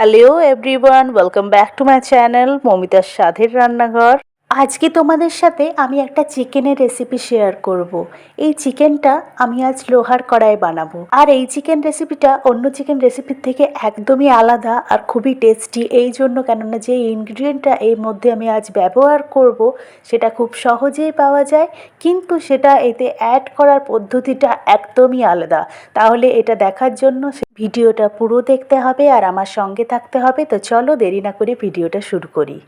Hello everyone welcome back to my channel মমিতার স্বাদের রান্নাঘর আজকে তোমাদের সাথে আমি একটা চিকেনের রেসিপি শেয়ার করব। এই চিকেনটা আমি আজ লোহার কড়াই বানাবো। আর এই চিকেন রেসিপিটা অন্য চিকেন রেসিপির থেকে একদমই আলাদা আর খুবই টেস্টি এই জন্য কেননা যে ইনগ্রিডিয়েন্টটা এর মধ্যে আমি আজ ব্যবহার করব, সেটা খুব সহজেই পাওয়া যায়। কিন্তু সেটা এতে অ্যাড করার পদ্ধতিটা একদমই আলাদা। তাহলে এটা দেখার জন্য ভিডিওটা পুরো দেখতে হবে আর আমার সঙ্গে থাকতে হবে। তো চলো দেরি না করে ভিডিওটা শুরু করি।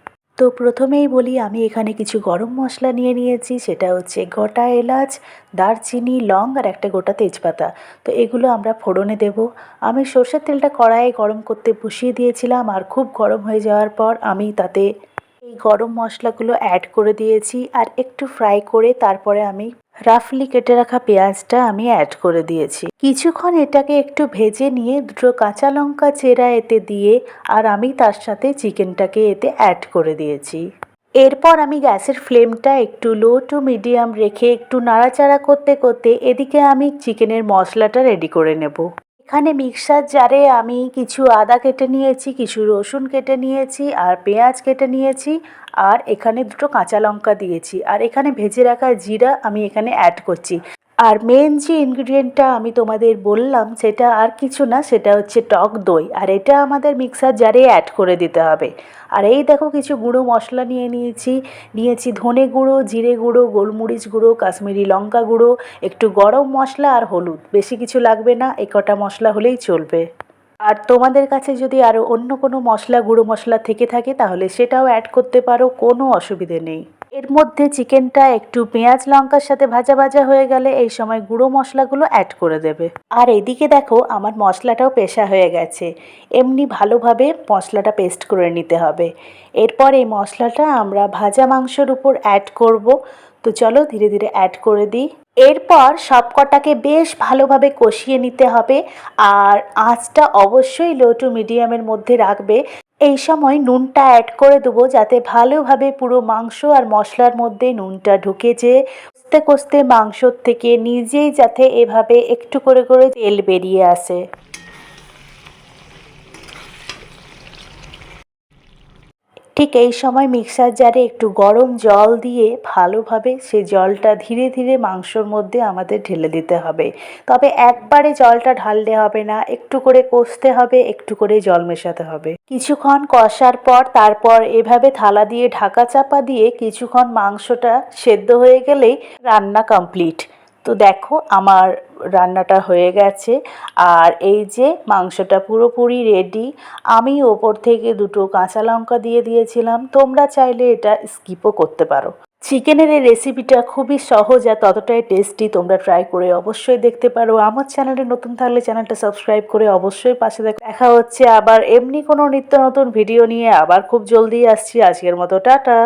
তো প্রথমেই বলি, আমি এখানে কিছু গরম মশলা নিয়ে নিয়েছি। সেটা হচ্ছে গোটা এলাচ, দারচিনি, লং আর একটা গোটা তেজপাতা। তো এগুলো আমরা ফোড়নে দেব। আমি সর্ষের তেলটা কড়াইয়ে গরম করতে বসিয়ে দিয়েছিলাম আর খুব গরম হয়ে যাওয়ার পর আমি তাতে এই গরম মশলাগুলো অ্যাড করে দিয়েছি। আর একটু ফ্রাই করে তারপরে আমি রাফলি কেটে রাখা পেঁয়াজটা আমি অ্যাড করে দিয়েছি। কিছুক্ষণ এটাকে একটু ভেজে নিয়ে দুটো কাঁচা লঙ্কা চেরা এতে দিয়ে আর আমি তার সাথে চিকেনটাকে এতে অ্যাড করে দিয়েছি। এরপর আমি গ্যাসের ফ্লেমটা একটু লো টু মিডিয়াম রেখে একটু নাড়াচাড়া করতে করতে এদিকে আমি চিকেনের মশলাটা রেডি করে নেব। এখানে মিক্সার জারে আমি কিছু আদা কেটে নিয়েছি, কিছু রসুন কেটে নিয়েছি, আর পেঁয়াজ কেটে নিয়েছি, আর এখানে দুটো কাঁচা লঙ্কা দিয়েছি। আর এখানে ভেজে রাখা জিরা আমি এখানে অ্যাড করছি। আর মেন যে ইনগ্রিডিয়েন্টটা আমি তোমাদের বললাম, সেটা আর কিছু না, সেটা হচ্ছে টক দই। আর এটা আমাদের মিক্সার জারে অ্যাড করে দিতে হবে। আর এই দেখো কিছু গুঁড়ো মশলা নিয়ে নিয়েছি। নিয়েছি ধনে গুঁড়ো, জিরে গুঁড়ো, গোলমরিচ গুঁড়ো, কাশ্মীরি লঙ্কা গুঁড়ো, একটু গরম মশলা আর হলুদ। বেশি কিছু লাগবে না এ কটা মশলা হলেই চলবে। আর তোমাদের কাছে যদি আরও অন্য কোনো মশলা, গুঁড়ো মশলা থেকে থাকে, তাহলে সেটাও অ্যাড করতে পারো, কোনো অসুবিধে নেই। এর মধ্যে চিকেনটা একটু পেঁয়াজ, লঙ্কার সাথে ভাজা ভাজা হয়ে গেলে এই সময় গুঁড়ো মশলাগুলো অ্যাড করে দেবে। আর এদিকে দেখো, আমার মশলাটাও পেশা হয়ে গেছে। এমনি ভালোভাবে মশলাটা পেস্ট করে নিতে হবে। এরপর এই মশলাটা আমরা ভাজা মাংসর উপর অ্যাড করব। তো চলো ধীরে ধীরে অ্যাড করে দিই। এরপর সব কটাকে বেশ ভালোভাবে কষিয়ে নিতে হবে। আর আঁচটা অবশ্যই লো টু মিডিয়ামের মধ্যে রাখবে। এই সময় নুনটা অ্যাড করে দেবো যাতে ভালোভাবে পুরো মাংস আর মশলার মধ্যে নুনটা ঢুকে যে কষতে কষতে মাংসর থেকে নিজেই যাতে এভাবে একটু করে করে তেল বেরিয়ে আসে। ঠিক এই সময় মিক্সার জারে একটু গরম জল দিয়ে ভালোভাবে সে জলটা ধীরে ধীরে মাংসর মধ্যে আমাদের ঢেলে দিতে হবে। তবে একবারে জলটা ঢাললে হবে না, একটু করে কষতে হবে, একটু করে জল মেশাতে হবে। কিছুক্ষণ কষার পর তারপর এভাবে থালা দিয়ে ঢাকা চাপা দিয়ে কিছুক্ষণ মাংসটা সেদ্ধ হয়ে গেলেই রান্না কমপ্লিট। তো দেখো, আমার রান্নাটা হয়ে গেছে। আর এই যে মাংসটা পুরোপুরি রেডি আমি ওপর থেকে দুটো কাঁচা লঙ্কা দিয়ে দিয়েছিলাম। তোমরা চাইলে এটা স্কিপও করতে পারো। চিকেনের এই রেসিপিটা খুবই সহজ আর ততটাই টেস্টি তোমরা ট্রাই করে অবশ্যই দেখতে পারো। আমার চ্যানেলে নতুন থাকলে চ্যানেলটা সাবস্ক্রাইব করে অবশ্যই পাশে দেখা হচ্ছে আবার এমনি কোনো নিত্য নতুন ভিডিও নিয়ে। আবার খুব জলদি আসছি। আজকের মতো, টাটা!